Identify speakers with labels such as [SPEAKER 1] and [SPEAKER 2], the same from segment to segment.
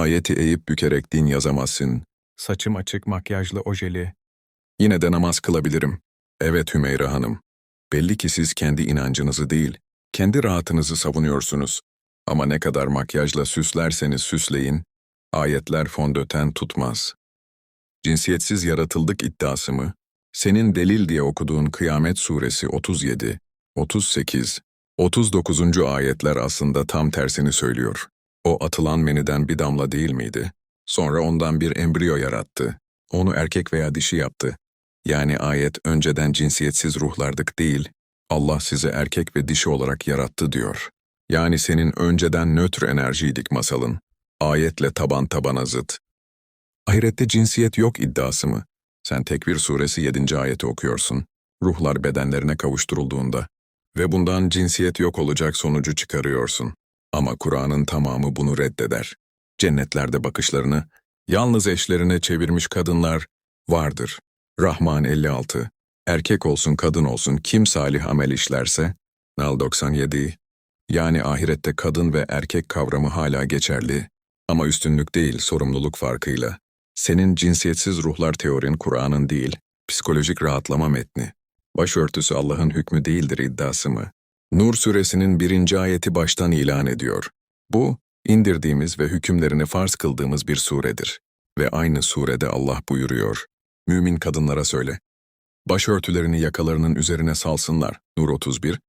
[SPEAKER 1] Ayeti eğip bükerek din yazamazsın.
[SPEAKER 2] Saçım açık, makyajlı, ojeli.
[SPEAKER 1] Yine de namaz kılabilirim. Evet Hümeyra Hanım. Belli ki siz kendi inancınızı değil, kendi rahatınızı savunuyorsunuz. Ama ne kadar makyajla süslerseniz süsleyin, ayetler fondöten tutmaz. Cinsiyetsiz yaratıldık iddiası mı? Senin delil diye okuduğun Kıyamet Suresi 37, 38, 39. ayetler aslında tam tersini söylüyor. O atılan meniden bir damla değil miydi? Sonra ondan bir embriyo yarattı. Onu erkek veya dişi yaptı. Yani ayet önceden cinsiyetsiz ruhlardık değil, Allah sizi erkek ve dişi olarak yarattı diyor. Yani senin önceden nötr enerjiydik masalın. Ayetle taban tabana zıt. Ahirette cinsiyet yok iddiası mı? Sen Tekvir suresi 7. ayeti okuyorsun. Ruhlar bedenlerine kavuşturulduğunda ve bundan cinsiyet yok olacak sonucu çıkarıyorsun. Ama Kur'an'ın tamamı bunu reddeder. Cennetlerde bakışlarını yalnız eşlerine çevirmiş kadınlar vardır. Rahman 56. Erkek olsun kadın olsun kim salih amel işlerse, Nal 97. Yani ahirette kadın ve erkek kavramı hala geçerli ama üstünlük değil sorumluluk farkıyla. Senin cinsiyetsiz ruhlar teorin Kur'an'ın değil, psikolojik rahatlama metni. Başörtüsü Allah'ın hükmü değildir iddiası mı? Nur suresinin birinci ayeti baştan ilan ediyor. Bu, indirdiğimiz ve hükümlerini farz kıldığımız bir suredir. Ve aynı surede Allah buyuruyor. Mümin kadınlara söyle. Başörtülerini yakalarının üzerine salsınlar. Nur 31.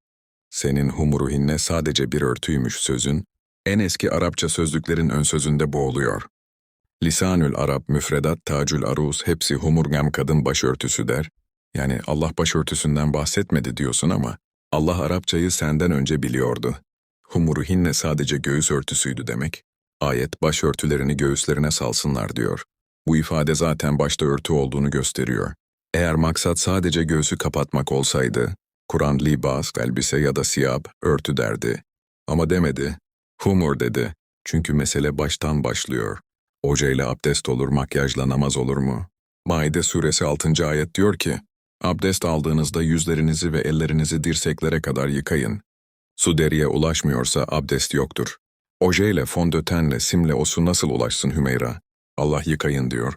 [SPEAKER 1] Senin humuruhinne sadece bir örtüymüş sözün, en eski Arapça sözlüklerin ön sözünde boğuluyor. Lisanül Arap, müfredat, tacül aruz hepsi humurgam kadın başörtüsü der. Yani Allah başörtüsünden bahsetmedi diyorsun ama Allah Arapçayı senden önce biliyordu. Humuruhinne sadece göğüs örtüsüydü demek. Ayet başörtülerini göğüslerine salsınlar diyor. Bu ifade zaten başta örtü olduğunu gösteriyor. Eğer maksat sadece göğsü kapatmak olsaydı, Kur'an libas, elbise ya da siyab, örtü derdi. Ama demedi, humur dedi. Çünkü mesele baştan başlıyor. Ojeyle abdest olur, makyajla namaz olur mu? Maide suresi 6. ayet diyor ki, Abdest aldığınızda yüzlerinizi ve ellerinizi dirseklere kadar yıkayın. Su deriye ulaşmıyorsa abdest yoktur. Ojeyle, fondötenle, simle o su nasıl ulaşsın Hümeyra? Allah yıkayın diyor.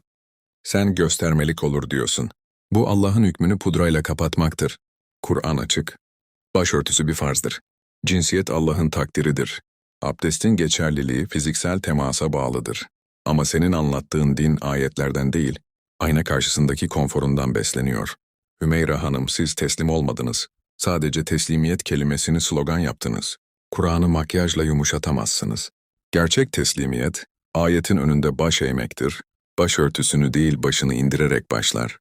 [SPEAKER 1] Sen göstermelik olur diyorsun. Bu Allah'ın hükmünü pudrayla kapatmaktır. Kur'an açık. Başörtüsü bir farzdır. Cinsiyet Allah'ın takdiridir. Abdestin geçerliliği fiziksel temasa bağlıdır. Ama senin anlattığın din ayetlerden değil, ayna karşısındaki konforundan besleniyor. Hümeyra Hanım siz teslim olmadınız. Sadece teslimiyet kelimesini slogan yaptınız. Kur'an'ı makyajla yumuşatamazsınız. Gerçek teslimiyet, ayetin önünde baş eğmektir. Başörtüsünü değil başını indirerek başlar.